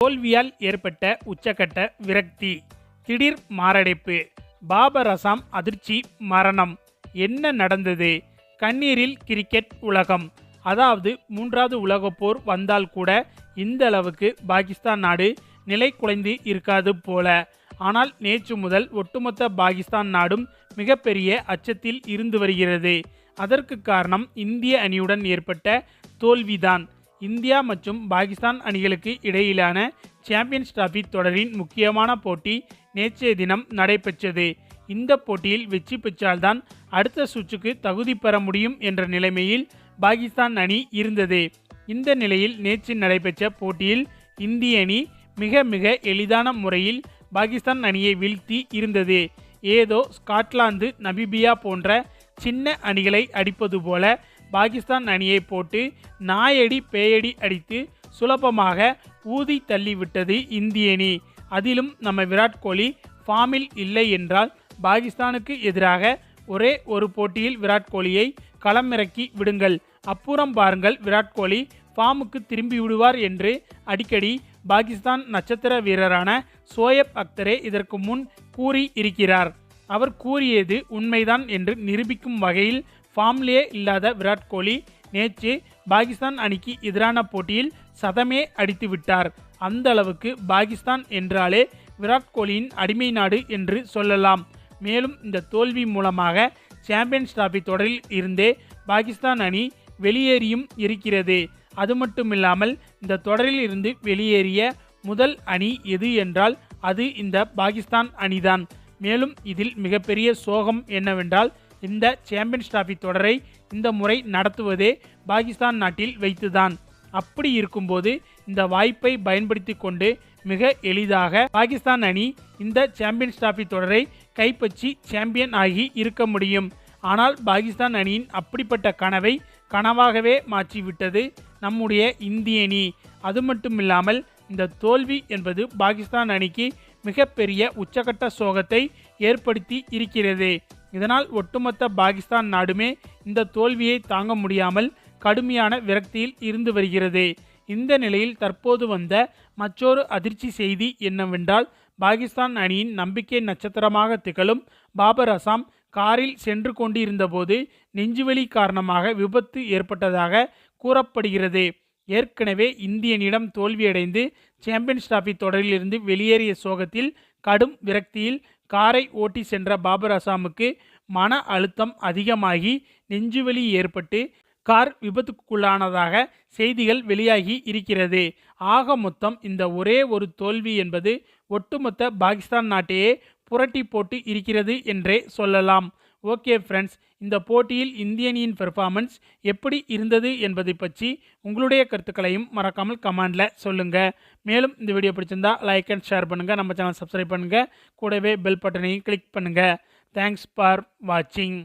தோல்வியால் ஏற்பட்ட உச்சக்கட்ட விரக்தி திடீர் மாரடைப்பு பாபர் அசாம் அதிர்ச்சி மரணம். என்ன நடந்தது? கண்ணீரில் கிரிக்கெட் உலகம். அதாவது மூன்றாவது உலகப்போர் வந்தால் கூட இந்த அளவுக்கு பாகிஸ்தான் நாடு நிலை குலைந்து இருக்காது போல. ஆனால் நேற்று முதல் ஒட்டுமொத்த பாகிஸ்தான் நாடும் மிகப்பெரிய அச்சத்தில் இருந்து வருகிறது. அதற்கு காரணம் இந்திய அணியுடன் ஏற்பட்ட தோல்விதான். இந்தியா மற்றும் பாகிஸ்தான் அணிகளுக்கு இடையிலான சாம்பியன்ஸ் டிராபி தொடரின் முக்கியமான போட்டி நேற்றைய தினம் நடைபெற்றது. இந்த போட்டியில் வெற்றி பெற்றால்தான் அடுத்த சுற்றுக்கு தகுதி பெற முடியும் என்ற நிலைமையில் பாகிஸ்தான் அணி இருந்தது. இந்த நிலையில் நேற்று நடைபெற்ற போட்டியில் இந்திய அணி மிக மிக எளிதான முறையில் பாகிஸ்தான் அணியை வீழ்த்தி இருந்தது. ஏதோ ஸ்காட்லாந்து நபிபியா போன்ற சின்ன அணிகளை அடிப்பது போல பாகிஸ்தான் அணியை போட்டு நாயடி பேயடி அடித்து சுலபமாக ஊதி தள்ளிவிட்டது இந்திய அணி. அதிலும் நம்ம விராட் கோலி ஃபார்மில் இல்லை என்றால் பாகிஸ்தானுக்கு எதிராக ஒரே ஒரு போட்டியில் விராட் கோலியை களமிறக்கி விடுங்கள். அப்புறம் பாருங்கள் விராட் கோலி ஃபார்முக்கு திரும்பி விடுவார் என்று அடிக்கடி பாகிஸ்தான் நட்சத்திர வீரரான சோயப் அக்தரே இதற்கு முன் கூறி இருக்கிறார். அவர் கூறியது உண்மைதான் என்று நிரூபிக்கும் வகையில் ஃபார்ம்லேயே இல்லாத விராட் கோலி நேற்று பாகிஸ்தான் அணிக்கு எதிரான போட்டியில் சதமே அடித்து விட்டார். அந்த அளவுக்கு பாகிஸ்தான் என்றாலே விராட் கோலியின் அடிமை நாடு என்று சொல்லலாம். மேலும் இந்த தோல்வி மூலமாக சாம்பியன்ஸ் டிராபி தொடரில் இருந்தே பாகிஸ்தான் அணி வெளியேறியும் இருக்கிறது. அது மட்டுமில்லாமல் இந்த தொடரில் இருந்து வெளியேறிய முதல் அணி எது என்றால் அது இந்த பாகிஸ்தான் அணிதான். மேலும் இதில் மிகப்பெரிய சோகம் என்னவென்றால் இந்த சாம்பியன்ஸ் டிராஃபி தொடரை இந்த முறை நடத்துவதே பாகிஸ்தான் நாட்டில் வைத்துதான். அப்படி இருக்கும்போது இந்த வாய்ப்பை பயன்படுத்தி கொண்டு மிக எளிதாக பாகிஸ்தான் அணி இந்த சாம்பியன்ஸ் டிராஃபி தொடரை கைப்பற்றி சாம்பியன் ஆகி இருக்க முடியும். ஆனால் பாகிஸ்தான் அணியின் அப்படிப்பட்ட கனவை கனவாகவே மாற்றிவிட்டது நம்முடைய இந்திய அணி. அது மட்டும் இல்லாமல் இந்த தோல்வி என்பது பாகிஸ்தான் அணிக்கு மிகப்பெரிய உச்சகட்ட சோகத்தை ஏற்படுத்தி இருக்கிறது. இதனால் ஒட்டுமொத்த பாகிஸ்தான் நாடுமே இந்த தோல்வியை தாங்க முடியாமல் கடுமையான விரக்தியில் இருந்து வருகிறது. இந்த நிலையில் தற்போது வந்த மற்றொரு அதிர்ச்சி செய்தி என்னவென்றால் பாகிஸ்தான் அணியின் நம்பிக்கை நட்சத்திரமாக திகழும் பாபர் அசாம் காரில் சென்று கொண்டிருந்தபோது நெஞ்சுவலி காரணமாக விபத்து ஏற்பட்டதாக கூறப்படுகிறது. ஏற்கனவே இந்தியனிடம் தோல்வியடைந்து சாம்பியன்ஸ் டிராஃபி தொடரிலிருந்து வெளியேறிய சோகத்தில் கடும் விரக்தியில் காரை ஓட்டி சென்ற பாபர் அசாமுக்கு மன அழுத்தம் அதிகமாகி நெஞ்சுவலி ஏற்பட்டு கார் விபத்துக்குள்ளானதாக செய்திகள் வெளியாகி இருக்கிறது. ஆக மொத்தம் இந்த ஒரே ஒரு தோல்வி என்பது ஒட்டுமொத்த பாகிஸ்தான் நாட்டையே புரட்டி போட்டு இருக்கிறது என்றே சொல்லலாம். ஓகே ஃப்ரெண்ட்ஸ் இந்த போட்டியில் இந்திய அணியின் பெர்ஃபார்மன்ஸ் எப்படி இருந்தது என்பதை பற்றி உங்களுடைய கருத்துக்களையும் மறக்காமல் கமெண்டில் சொல்லுங்கள் மேலும் இந்த வீடியோ பிடிச்சிருந்தா லைக் அண்ட் ஷேர் பண்ணுங்கள் நம்ம சேனல் சப்ஸ்கிரைப் பண்ணுங்கள் கூடவே பெல் பட்டனையும் கிளிக் பண்ணுங்கள் தேங்க்ஸ் ஃபார் வாட்சிங்